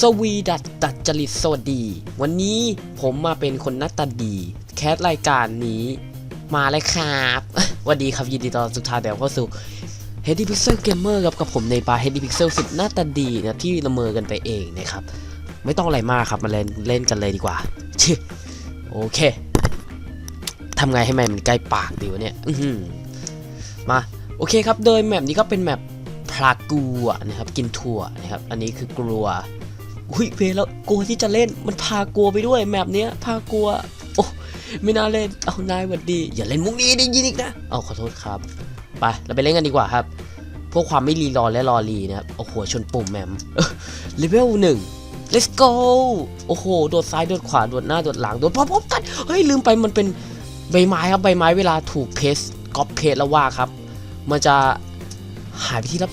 สวีดัตดัดจริตสวัสดี วันนี้ผมมาเป็นคนหน้าตาดี แคสรายการนี้มาเลยครับสวัสดีครับยินดีต้อนรับทุกท่านเดี๋ยวเข้าสู่ h e a d y Pixel Gamer ครับกับผมในบาร์ h e a d y Pixel สุดหน้าตาดีนะที่ละเมอกันไปเองนะครับ ไม่ต้องอะไรมากครับมาเล่นเล่นกันเลยดีกว่าชิโอเคทำไงให้แมมันใกล้ปากดีวะเนี่ยอืมาโอเคครับโดยแมปนี้ก็เป็นแมปพลากัวนะครับกินถั่วนะครับอันนี้คือกลัว อุ้ยเพลแล้วกลัวที่จะเล่นมันพากลัวไปด้วยแมปเนี้ยพากลัวโอ้ไม่น่าเล่นเอานายหวัดดี อย่าเล่นมุกนี้ได้ยินอีกนะเอาขอโทษครับไปเราไปเล่นกันดีกว่าครับพวกความไม่รีรอและรอรีนะครับโอ้โหชนปุ่มแมมเลเวลหนึ่ง let's go โอ้โห โดดซ้าย โดดขวา โดดหน้า โดดหลัง โดดพร้อมๆกัน เฮ้ย ลืมไปมันเป็นใบไม้ครับ ใบไม้เวลาถูกเพสก๊อปเพสแล้วว่าครับ มันจะหายไปทีละ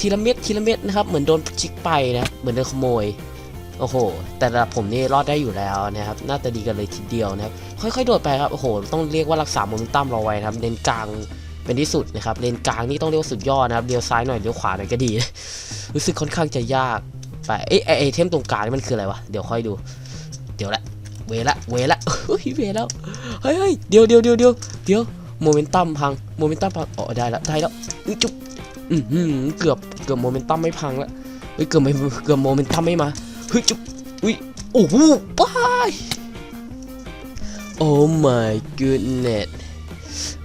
ทีละเม็ดทีละเม็ดนะครับ เหมือนโดนจิกไปนะเหมือนโดนขโมยโอ้โห แต่ระดับผมนี่รอดได้อยู่แล้วนะครับ น่าจะดีกันเลยทีเดียวนะครับ ค่อยๆ โดดไปครับ โอ้โห ต้องเรียกว่ารักษาโมเมนตัมเราไว้นะครับ เลนกลางเป็นที่สุดนะครับ เลนกลางนี่ต้องเรียกว่าสุดยอดนะครับ เลี้ยวซ้ายหน่อยเลี้ยวขวาหน่อยก็ดี รู้สึกค่อนข้างจะยาก ไปเอ้ไอเทมตรงกลางนี่มันคืออะไรวะ เดี๋ยวค่อยดู เดี๋ยวละ เวละ เวละเฮ้ย เวแล้ว เฮ้ยเดี๋ยวเดี๋ยวเดี๋ยวเดี๋ยวเดี๋ยว โมเมนตัมพัง โมเมนตัมพัง อ๋อ ได้ล้วได้แล้ว จุ๊บ อือหือเกือบเกือบโมเมนตัมไม่พังล้วเฮ้ยเกือบไม่เกือบโมเมนตัมไม่มาเฮ้ยจุ๊บอุ้ยโอ้โหไปโอ้ my goodness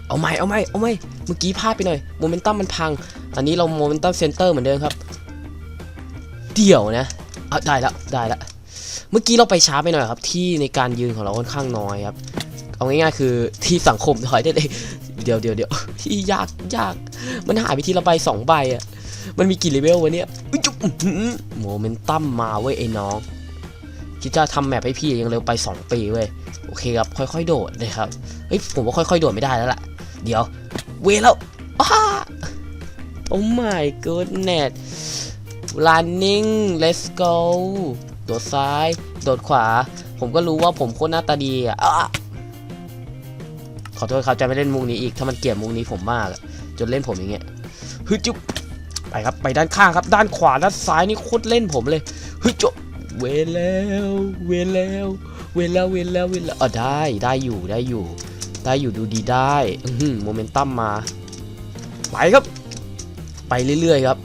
เอาไหมเอาไหมเอาไหมเมื่อกี้พลาดไปหน่อยโมเมนตัมมันพัง อันนี้เราโมเมนตัมเซนเตอร์เหมือนเดิมครับ เดี๋ยวนะอะได้แล้วได้แล้วเมื่อกี้เราไปช้าไปหน่อยครับ ที่ในการยืนของเราค่อนข้างน้อยครับ เอาง่ายๆคือที่สังคมถอยได้เลยเดี๋ยวเดี๋ยวเดี๋ยวที่ยากยาก มันหายไปทีละใบสองใบอะมันมีกี่เลเวลวะเนี่ยอุ๊ยจุ๊บโมเมนตัมมาเว้ยไอ้น้อง คิดจะทำแมปให้พี่ยังเร็วไป2ปีเว้ย โอเคครับ ค่อยๆ โดดเลยครับ เฮ้ยผมว่าค่อยๆ โดดไม่ได้แล้วล่ะ เดี๋ยว เวแล้วอ้าโอ้ my goodness running let's go โดดซ้าย โดดขวา ผมก็รู้ว่าผมโคตรหน้าตาดีอะขอโทษครับจะไม่เล่นมุกนี้อีก ถ้ามันเกลียดมุกนี้ผมมากอะ จนเล่นผมอย่างเงี้ยฮึจุ๊บไปครับไปด้านข้างครับ ด้านขวาด้านซ้ายนี่โคตรเล่นผมเลยฮึจุ๊บเวรแล้วเวรแล้วเวรแล้วเวรแล้วเวรแล้วอะได้ได้อยู่ได้อยู่ ได้อยู่ดูดีได้อืโมเมนตัมมาไปครับ ไปเรื่อยๆครับ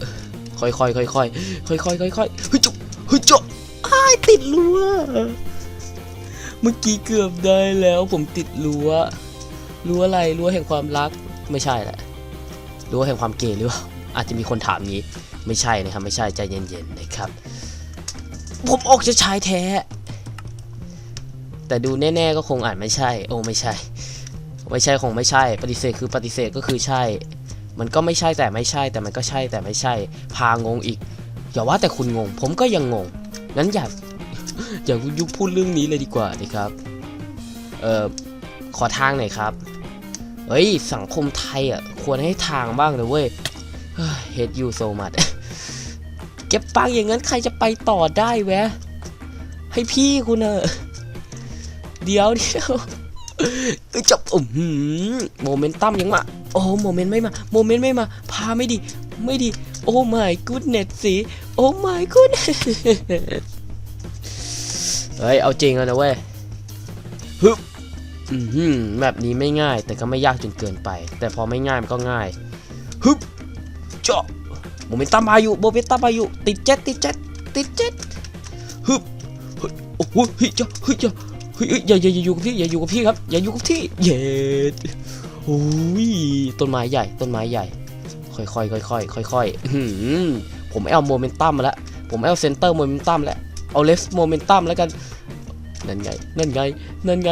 ค่อยๆค่อยๆค่อยๆค่อยๆค่อยๆเฮ้ยจุ๊บเฮ้ยจุ๊บอ้ายติดรั้วเมื่อกี้เกือบได้แล้วผมติดรั้วรั้วอะไรรั้วแห่งความรักไม่ใช่แหละ รั้วแห่งความเกย์หรือเปล่าอาจจะมีคนถามงี้ ไม่ใช่นะครับ ไม่ใช่ใจเย็นๆนะครับ ผมออกจะชายแท้ แต่ดูแน่ๆก็คงอาจไม่ใช่ โอ้ไม่ใช่ ไม่ใช่คงไม่ใช่ ปฏิเสธคือปฏิเสธก็คือใช่ มันก็ไม่ใช่แต่ไม่ใช่ แต่มันก็ใช่แต่ไม่ใช่ พางงอีกอย่าว่าแต่คุณงง ผมก็ยังงงงั้นอย่าอย่ายุพูดเรื่องนี้เลยดีกว่านะครับเอ่อขอทางหน่อยครับ เฮ้ยสังคมไทยอะ ควรให้ทางบ้างเลยเว้ย hate you so much เก็บปังอย่างนั้นใครจะไปต่อได้แวะ ให้พี่คุณเนอะเดี๋ยวเดี๋ยวเอ้ยจบอือหือโมเมนตัมยังมา โอ้โมเมนต์ไม่มา โมเมนต์ไม่มา พาไม่ดี ไม่ดี โอ้ my goodness สิโอ้ my goodness เฮ้ย เอาจริงแล้วนะเว้ยฮึบ อือแบบนี้ไม่ง่ายแต่ก็ไม่ยากจนเกินไป แต่พอไม่ง่ายมันก็ง่ายฮึบเจาะโมเมนตัมมายู่โมเมนตัมมายู่ติดเจ็ดติดเจ็ดติดเจ็ดฮึบโอ้โหเฮ้ยเจ้าเฮ้ยเจ้าเฮ้ยเฮ้ยอย่าอย่าอย่าอยู่กับพี่อย่าอยู่กับพี่ครับอย่าอยู่กับที่เย็ดโอ้ยต้นไม้ใหญ่ต้นไม้ใหญ่ ค่อยค่อยค่อยค่อยค่อยค่อยๆผมเอาโมเมนตัมมาแล้วผมเอาเซนเตอร์โมเมนตัมแล้วเอาเลฟโมเมนตัมแล้วกันนั่นไงนั่นไงนั่นไง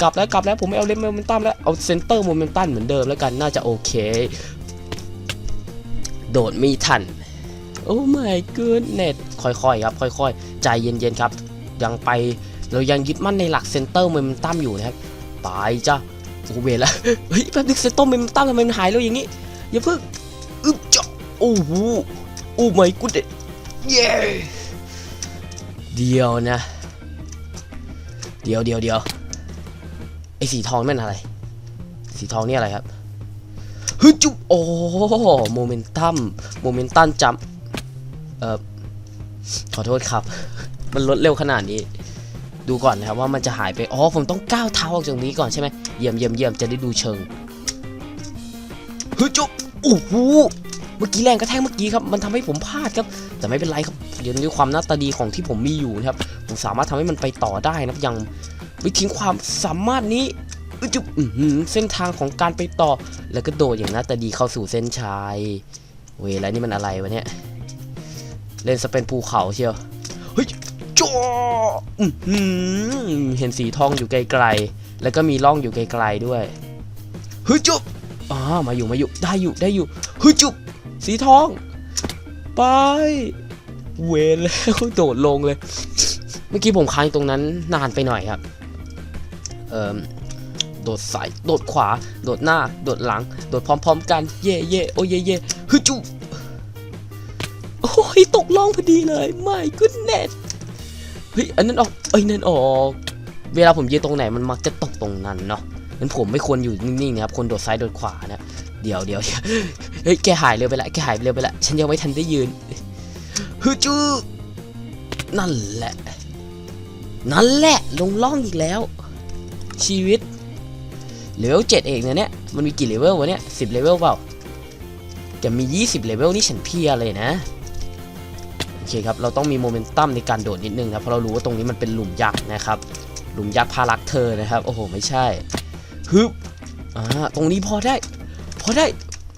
กลับแล้วกลับแล้วผมไม่เอาเลฟโมเมนตัมแล้วเอาเซนเตอร์โมเมนตัมเหมือนเดิมแล้วกันน่าจะโอเค โดดไมีทันโอ้ my goodness ค่อยๆครับค่อยๆ ใจเย็นๆครับ ยังไปเรายังยึดมั่นในหลักเซนเตอร์โมเมนตัมอยู่นะครับไปจ้าโอเวแล้วเฮ้ยแป๊บนึงเซนเตอร์โมเมนตัมทำไมมันหายแล้วอย่างงี้อย่าเพิ่งอึ๊บจ้าโอ้โหโอ้ my goodness เย้เดียวนะ เดียวเดียวเดียว ไอ้สีทองนั่นอะไร สีทองนี่อะไรครับฮึจุ๊บโอ้โมเมนตัมโมเมนตัมจำเอ่อขอโทษครับ มันลดเร็วขนาดนี้ ดูก่อนนะครับว่ามันจะหายไป อ๋อ ผมต้องก้าวเท้าออกจากตรงนี้ก่อนใช่ไหมเยี่ยมเยี่ยมเยี่ยมจะได้ดูเชิงเฮ้ยจุ๊บโอ้โหเมื่อกี้แรงกระแทกเมื่อกี้ครับ มันทำให้ผมพลาดครับ แต่ไม่เป็นไรครับเดี๋ยวด้วยความหน้าตาดีของที่ผมมีอยู่นะครับ ผมสามารถทำให้มันไปต่อได้นะครับยัง ไม่ทิ้งความสามารถนี้อึ๊ยจุ๊บเส้นทางของการไปต่อ แล้วก็โดดอย่างน้าตาดีเข้าสู่เส้นชัยเว้ยแล้วนี่มันอะไรวะเนี่ย เล่นสเปนภูเขาเชียว เฮ้ยจ้อเห็นสีทองอยู่ไกลๆ แล้วก็มีร่องอยู่ไกลๆด้วย เฮ้ยจุ๊บอ่ามาอยู่มาอยู่ ได้อยู่ได้อยู่ เฮ้ยจุ๊บสีทอง ไป เวแล้วโดดลงเลย เมื่อกี้ผมค้างอยู่ตรงนั้นนานไปหน่อยครับ เอ่อโดดซ้ายโดดขวา โดดหน้า โดดหลัง โดดพร้อม ๆ กัน เย่เย่โอ้เย่เย่ฮึจุโอ้ยตกล่องพอดีเลยไม่กุดเน็ตเฮ้ยอันนั้นออกเอ้นั่นออก เวลาผมยืนตรงไหนมันมักจะตกตรงนั้นเนาะงั้นผมไม่ควรอยู่นิ่งๆนะครับคนโดดซ้ายโดดขวานะเดี๋ยเดี๋ยวเดี๋ยวเฮ้ยแกหายเร็วไปละแกหายเร็วไปละฉันยังไม่ทันได้ยืนฮึจูนั่นแหละ นั่นแหละลงล่องอีกแล้ว ชีวิตเลเวลเจ็ดเองนะเนี่ยมันมีกี่เลเวลวะเนี่ยสิบเลเวลเปล่าจะมี 20 เลเวลนี่ฉันเพียเลยนะ โอเคครับ เราต้องมีโมเมนตัมในการโดดนิดนึงครับเพราะเรารู้ว่าตรงนี้มันเป็นหลุมยักษ์นะครับ หลุมยักษ์พารักเธอนะครับ โอ้โห ไม่ใช่ฮึบอ่าตรงนี้พอได้ พอได้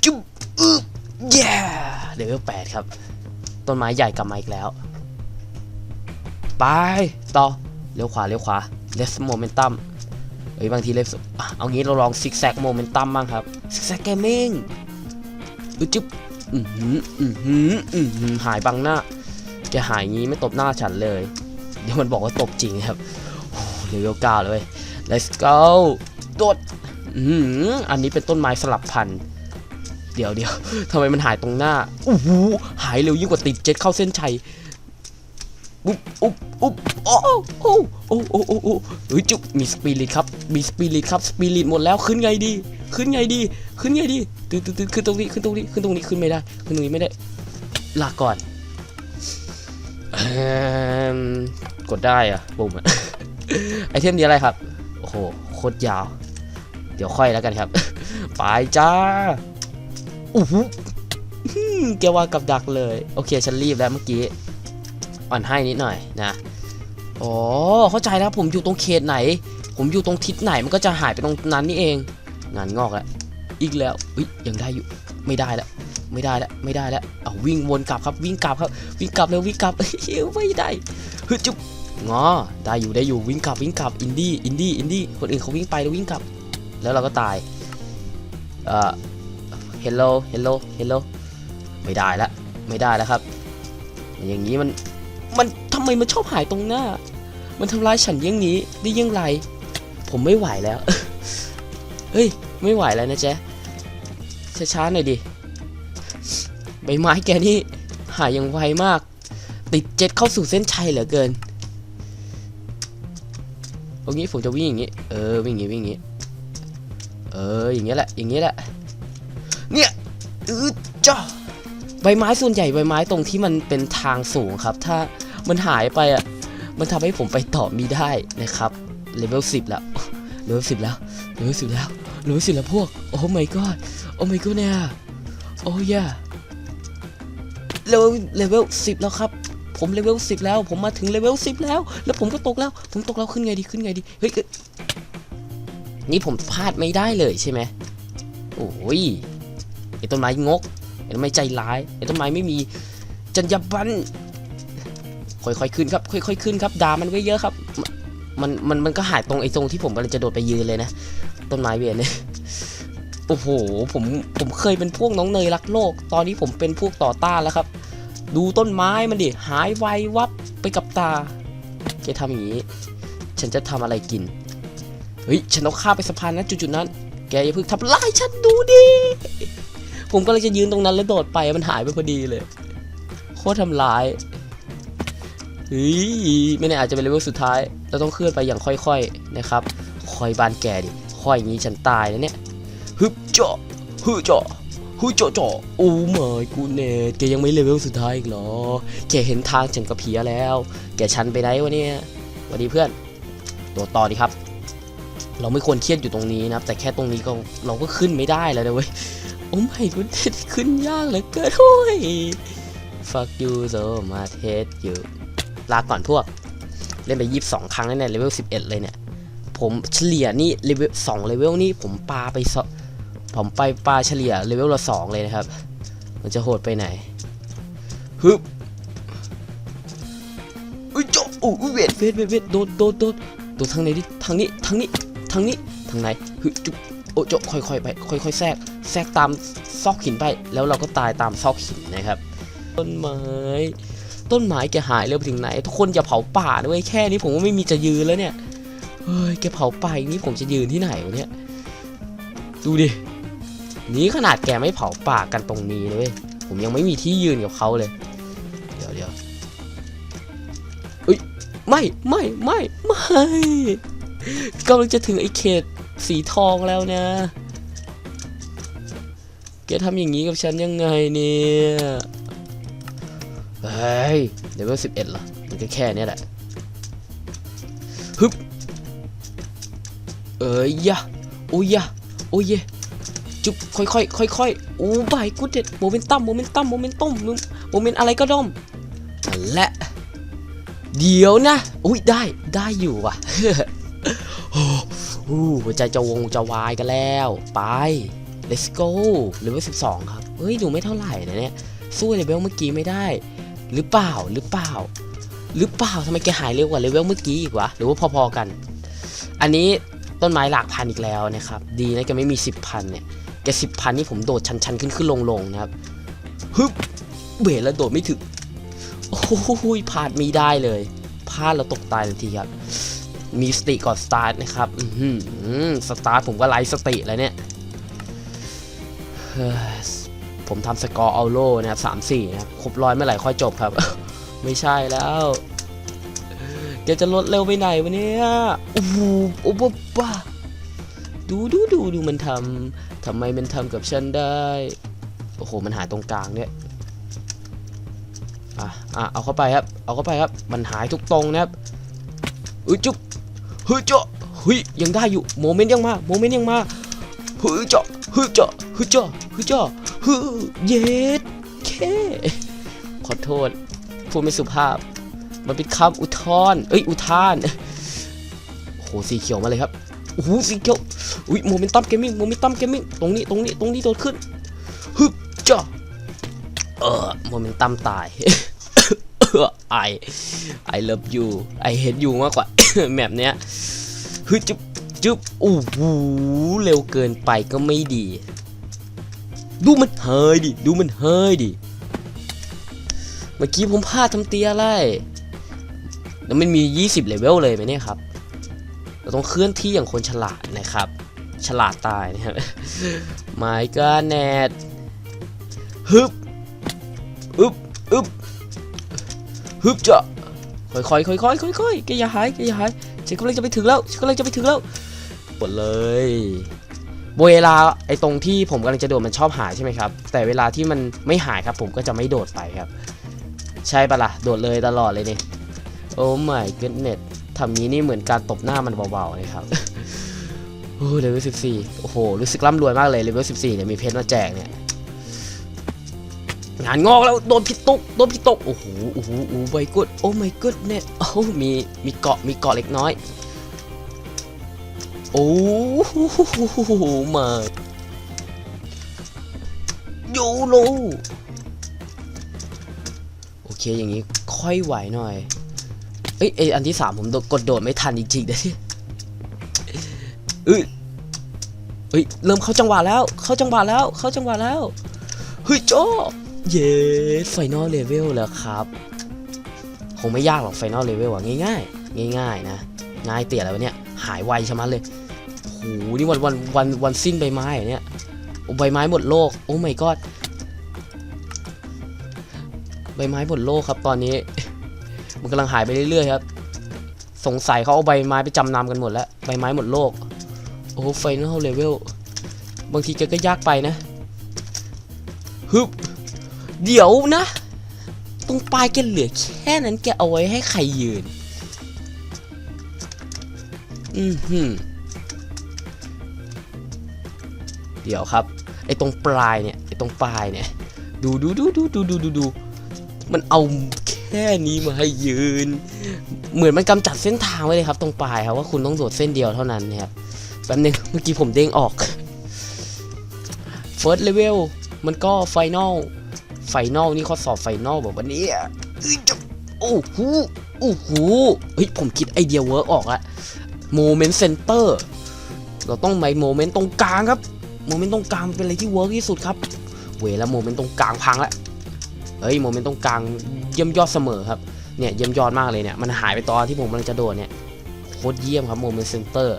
จุ๊บอึบเย้เลเวล8ครับ ต้นไม้ใหญ่กลับมาอีกแล้ว ไป ต่อ เลี้ยวขวา เลี้ยวขวา left momentum เอ้ยบางที left อะเอางี้เราลอง zigzag momentum บ้างครับ zigzag gaming อึจึ๊บอือหืออือหืออือหือหายบังหน้าแกหายงี้ไม่ตบหน้าฉันเลย เดี๋ยวมันบอกว่าตบจริงครับโอ้เลเวลเก้าเลย let's go โดอือหืออันนี้เป็นต้นไม้สลับพันธุ์เดี๋ยวเดี๋ยวทำไมมันหายตรงหน้าอู้หูหายเร็วยิ่งกว่าติดเจ็ตเข้าเส้นชัย อุ๊บอุ๊บอุ๊บโอ้โอ้โอ้โอ้โอ้โอ้เฮ้ยจุบมีสปิริตครับมีสปิริตครับสปิริตหมดแล้วขึ้นไงดี ขึ้นไงดี ขึ้นไงดีตื่นตื่นขึ้นตรงนี้ขึ้นตรงนี้ขึ้นตรงนี้ขึ้นไม่ได้ ขึ้นตรงนี้ไม่ได้ลาก่อนกดได้อะปุ่มอะไอเทมนี้อะไรครับโอ้โหโคตรยาว เดี๋ยวค่อยแล้วกันครับไปจ้าอู้หูแกว่ากับดักเลย โอเคฉันรีบแล้วเมื่อกี้ อ่อนให้นิดหน่อยนะอ๋อเข้าใจแล้วผมอยู่ตรงเขตไหน ผมอยู่ตรงทิศไหนมันก็จะหายไปตรงนั้นนี่เอง งานงอกแล้วอีกแล้วอุ้ยยังได้อยู่ไม่ได้แล้วไม่ได้แล้วไม่ได้แล้วเอาวิ่งวนกลับครับวิ่งกลับครับวิ่งกลับเร็ววิ่งกลับไม่ได้ฮึจุ๊บงอได้อยู่ได้อยู่วิ่งกลับวิ่งกลับอินดี้อินดี้อินดี้คนอื่นเขาวิ่งไปแล้ววิ่งกลับ แล้วเราก็ตายเอ่อ hello hello hello ไม่ได้แล้วไม่ได้แล้วครับ อย่างนี้มัน มันทำไมมันชอบหายตรงหน้า มันทำร้ายฉันยังนี้ได้ยังไร ผมไม่ไหวแล้ว เฮ้ย ไม่ไหวแล้วนะแจ๊ช้าๆหน่อยดิ ใบไม้แกนี่หายอย่างไวมาก ติดเจ็ตเข้าสู่เส้นชัยเหลือเกินเอางี้ผมจะวิ่งอย่างงี้ เออ วิ่งอย่างงี้วิ่งอย่างงี้ เออ อย่างเงี้ยแหละ อย่างเงี้ยแหละ เนี่ย อือจ้า ใบไม้ส่วนใหญ่ใบไม้ตรงที่มันเป็นทางสูงครับ ถ้ามันหายไปอะมันทำให้ผมไปต่อมีได้นะครับเลเวลสิบแล้วเลเวลสิบแล้วเลเวลสิบแล้วเลเวลสิบแล้วพวกโอ้ my god โอ้ my god เนี่ยโอ้ยเลเวลเลเวลสิบแล้วครับผมเลเวลสิบแล้ว ผมมาถึงเลเวลสิบแล้ว แล้วผมก็ตกแล้ว ผมตกแล้วขึ้นไงดีขึ้นไงดีเฮ้ยนี่ผมพลาดไม่ได้เลยใช่ไหมโอ้ยไอต้นไม้งก ไอ้ต้นไมใจร้ายไอ้ต้นไม้ไม่มีจรรยาบรรณค่อยๆขึ้นครับ ค่อยๆขึ้นครับด่ามันไว้เยอะครับ มันมันมันก็หายตรงไอ้ตรงที่ผมกำลังจะโดดไปยืนเลยนะต้นไม้เวียนเนี่ยโอ้โหผมผมเคยเป็นพวกน้องเนยรักโลก ตอนนี้ผมเป็นพวกต่อต้านแล้วครับ ดูต้นไม้มันดิหายไววับไปกับตาแกทำอย่างนี้ ฉันจะทำอะไรกินเฮ้ยฉันต้องข้ามไปสะพานนั้นจุดๆนั้น แกอย่าเพิ่งทำลายฉันดูดิ ผมก็เลยจะยืนตรงนั้นแล้วโดดไปมันหายไปพอดีเลย โคตรทำร้ายเฮ้ยไม่แน่อาจจะเป็นเลเวลสุดท้าย เราต้องเคลื่อนไปอย่างค่อยๆนะครับคอยบานแกดิค่อยอย่างนี้ฉันตายนะเนี่ยฮึบเจาะฮึเจาะฮหูเจาะเจาะโอ้ไม่กูเนตแกยังไม่เลเวลสุดท้ายอีกเหรอแกเห็นทางจังกระเพียแล้ว แกชันไปไหนวะเนี่ยสวัสดีเพื่อน ตัวต่อดีครับ เราไม่ควรเครียดอยู่ตรงนี้นะครับแต่แค่ตรงนี้ก็เราก็ขึ้นไม่ได้แล้วนะเว้ย โอ้ไม่กูเนตขึ้นยากเหลือเกินโอ้ย fuck you so much hate you ลาก่อนพวก เล่นไปยี่สิบสองครั้งแล้วเนี่ยเลเวลสิบเอ็ดเลยเนี่ย ผมเฉลี่ยนี่เลเวลสองเลเวลนี่ผมปาไปสองผมไปปาเฉลี่ยเลเวลละสองเลยนะครับ มันจะโหดไปไหนฮึบอุ้ยโจโอ้ยเวทเวทเวทเวทโดนโดนโดนโดนทางไหนดิทางนี้ทางนี้ทางนี้ทางไหนฮึจุ๊บ โอ้โจค่อยๆไปค่อยๆแทรกแทรกตามซอกหินไป แล้วเราก็ตายตามซอกหินนะครับ ต้นไม้ต้นไม้แกหายเร็วไปถึงไหน ทุกคนอย่าเผาป่าด้วยแค่นี้ผมก็ไม่มีจะยืนแล้วเนี่ยเฮ้ยแกเผาป่าอย่างนี้ผมจะยืนที่ไหนวะเนี่ยดูดินี่ขนาดแกไม่เผาป่ากันตรงนี้เลยเว้ยผมยังไม่มีที่ยืนกับเขาเลย เดี๋ยวเดี๋ยวเอ้ยไม่ไม่ไม่ไม่กำลังจะถึงไอ้เขต สีทองแล้วนะแกทำอย่างนี้กับฉันยังไงเนี่ยเฮ้ยเลเวลสิบเอ็ดเหรอมันก็แค่เนี้ยแหละฮึบเอ้ยยะโอ้ยยะโอ้ยเยจุ๊บค่อยค่อยค่อยค่อยๆโอ้บายกูเด็ดโมเมนตัมโมเมนตัมโมเมนตัมโมเมนอะไรก็ด้อมและเดี๋ยวนะ อุ้ยได้ได้อยู่ว่ะ อ้หัวใจจะวงจะวายกันแล้ว ไป let's go เลเวล12 ครับเฮ้ยดูไม่เท่าไหร่นะเนี่ย สู้เลเวลเมื่อกี้ไม่ได้ หรือเปล่าหรือเปล่า หรือเปล่าทำไมแกหายเร็วกว่าเลเวลเมื่อกี้อีกวะ หรือว่าพอๆกัน อันนี้ต้นไม้หลักพันอีกแล้วนะครับ ดีนะแกไม่มีสิบพันเนี่ย แกสิบพันนี่ผมโดดชันๆ ขึ้นขึ้นลงลงๆนะครับ ฮึบเบรแล้วโดดไม่ถึง โอ้โหพลาดไม่ได้เลยพลาดแล้วตกตายทันทีครับ มีสติก่อนสตาร์ทนะครับอือหือสตาร์ทผมก็ไล่สติแล้วเนี่ยผมทำสกอร์เอาโลนะครับสามสี่นะครับครบร้อยเมื่อไหร่ค่อยจบครับ ไม่ใช่แล้วแกจะลดเร็วไปไหนวะเนี่ยโอ้โหโอ้บ้าดูดูดูดูมันทำทำไมมันทำกับฉันได้ โอ้โห มันหายตรงกลางเนี่ยอะอะเอาเข้าไปครับ เอาเข้าไปครับ มันหายทุกตรงนะครับอุ้ยจุ๊บ ฮ้ยเจาะเฮ้ยยังได้อยู่โมเมนต์ยังมาโมเมนต์ยังมาเฮ้ยเจาะเฮ้ยเจาะเฮ้ยเจาะเฮ้ยเจาะเฮึเย็ดเคขอโทษพูดไม่สุภาพ มันเป็นคำอุทธรเอ้ยอุทานโหสีเขียวมาเลยครับโอ้โหสีเขียวอุ้ยโมเมนตัมเกมมิ่งโมเมนตัมเกมมิ่งตรงนี้ตรงนี้ตรงนี้โดดขึ้นฮึบจ้าเออโมเมนตัมตาย ไอ I love you I hate you มากกว่า แมปเนี้ยฮึจุ๊บจุ๊บโอ้โหเร็วเกินไปก็ไม่ดี ดูมันเฮยดิ ดูมันเฮยดิ เมื่อกี้ผมพลาดทำเตียอะไร แล้วมันมี 20เลเวลเลยไหมเนี่ยครับ เราต้องเคลื่อนที่อย่างคนฉลาดนะครับ ฉลาดตายนะครับไม้ก็แนดฮึบอึบอึบ ฮึบจ้ะค่อยๆค่อยๆค่อยๆแกอย่าหายแกอย่าหายฉันกำลังจะไปถึงแล้วฉันกำลังจะไปถึงแล้วหมดเลยเวลาไอ้ตรงที่ผมกำลังจะโดดมันชอบหายใช่ไหมครับ แต่เวลาที่มันไม่หายครับ ผมก็จะไม่โดดไปครับ ใช่ปะละ่ะโดดเลยตลอดเลยนี่โอ้ my goodness ทำนี้นี่เหมือนการตบหน้ามันเบาๆเลยครับโอ้เลเวลสิบสี่โอ้โหรู้สึกร่ำรวยมากเลยเลเวลสิบสี่เนี่ยมีเพชรมาแจกเนี่ย งานงอกแล้วโดนพิษตกโดนพิษตกโอ้โหโอ้โหโอ้ my god โอ้ my goodness โอ้มีมีเกาะมีเกาะเล็กน้อย โอ้โหมาโยโลโอเคอย่างนี้ค่อยไหวหน่อยเอ้ยเอยอันที่สามผมกดโดดไม่ทันจริงๆนะเนี่ยเอ้ยเฮ้ยเริ่มเข้าจังหวะแล้ว เข้าจังหวะแล้ว เข้าจังหวะแล้ว เฮ้ยโจ เย้ไฟนอลเลเวลแล้วครับ คงไม่ยากหรอกไฟนอลเลเวลอะง่ายๆ ง่ายๆนะ ง่ายเตี่ยอะไรวะเนี่ย หายไวชะมัดเลยโหนี่วันวันวันวันสิ้นใบไม้เหรอเนี่ยใบไม้หมดโลก โอ้ my god ใบไม้หมดโลกครับตอนนี้ มันกำลังหายไปเรื่อยๆครับ สงสัยเขาเอาใบไม้ไปจำนำกันหมดแล้ว ใบไม้หมดโลก โอ้ไฟนอลเลเวลบางทีแกก็ยากไปนะฮึบ เดี๋ยวนะ ตรงปลายแกเหลือแค่นั้นแกเอาไว้ให้ใครยืน อือหือเดี๋ยวครับ ไอ้ตรงปลายเนี่ย ไอ้ตรงปลายเนี่ย ดูดูดูดูดูดูดูดู มันเอาแค่นี้มาให้ยืน เหมือนมันกำจัดเส้นทางไว้เลยครับ ตรงปลายครับว่าคุณต้องโดดเส้นเดียวเท่านั้นนะครับแป๊บนึงเมื่อกี้ผมเด้งออก First Level มันก็ Final Final นี่ข้อสอบ Final แบบวันนี้อะเอ้ยจะโอ้โหโอ้โหเฮ้ยผมคิดไอเดียเวิร์กออกละ Moment Center เราต้องไมโมเมนต์ตรงกลางครับโมเมนต์ตรงกลางเป็นอะไรที่เวิร์กที่สุดครับ เวแล้วโมเมนต์ตรงกลางพังละเฮ้ยโมเมนต์ตรงกลางเยี่ยมยอดเสมอครับเนี่ยเยี่ยมยอดมากเลยเนี่ยมันหายไปตอนที่ผมกำลังจะโดดเนี่ยโคตรเยี่ยมครับโมเมนต์เซนเตอร์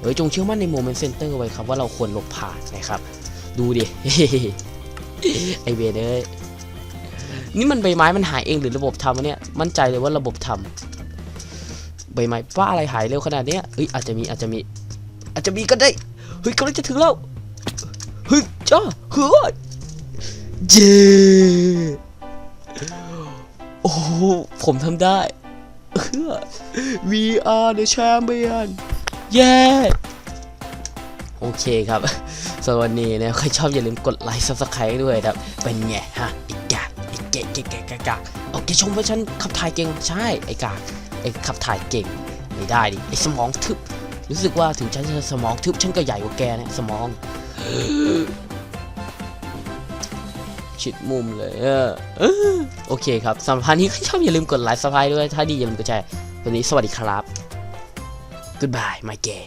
เฮ้ยจงเชื่อมั่นในโมเมนต์เซนเตอร์ไว้ครับว่าเราควรหลบผ่านนะครับ ดูดิ ไอเวเดอร์นี่มันใบไม้มันหายเองหรือระบบทำวะเนี่ย มั่นใจเลยว่าระบบทำใบไม้ป้าอะไรหายเร็วขนาดเนี้ยเฮ้ยอาจจะมีอาจจะมี อาจจะมีก็ได้ เฮ้ยกำลังจะถึงแล้ว เฮ้ยจ้าเฮ้ยเย้โอ้โหผมทำได้ We are the champion เย้ โอเคครับสำหรับวันนี้นะใครชอบอย่าลืมกดไลค์ subscribe ด้วยครับ เป็นไงฮะไอ้กากไอ้เก๋เก๋เก๋กากโอเคชมว่าฉันขับถ่ายเก่งใช่ไอ้กากไอ้ขับถ่ายเก่งไม่ได้ดิไอ้สมองทึบรู้สึกว่าถึงฉันจะสมองทึบฉันก็ใหญ่กว่าแกนะสมอง ชิดมุมเลยเออโอเคครับสำหรับวันนี้ชอบอย่าลืมกดไลค์ subscribe ด้วยถ้าดีอย่าลืมกดแชร์วันนี้สวัสดีครับ goodbye my gay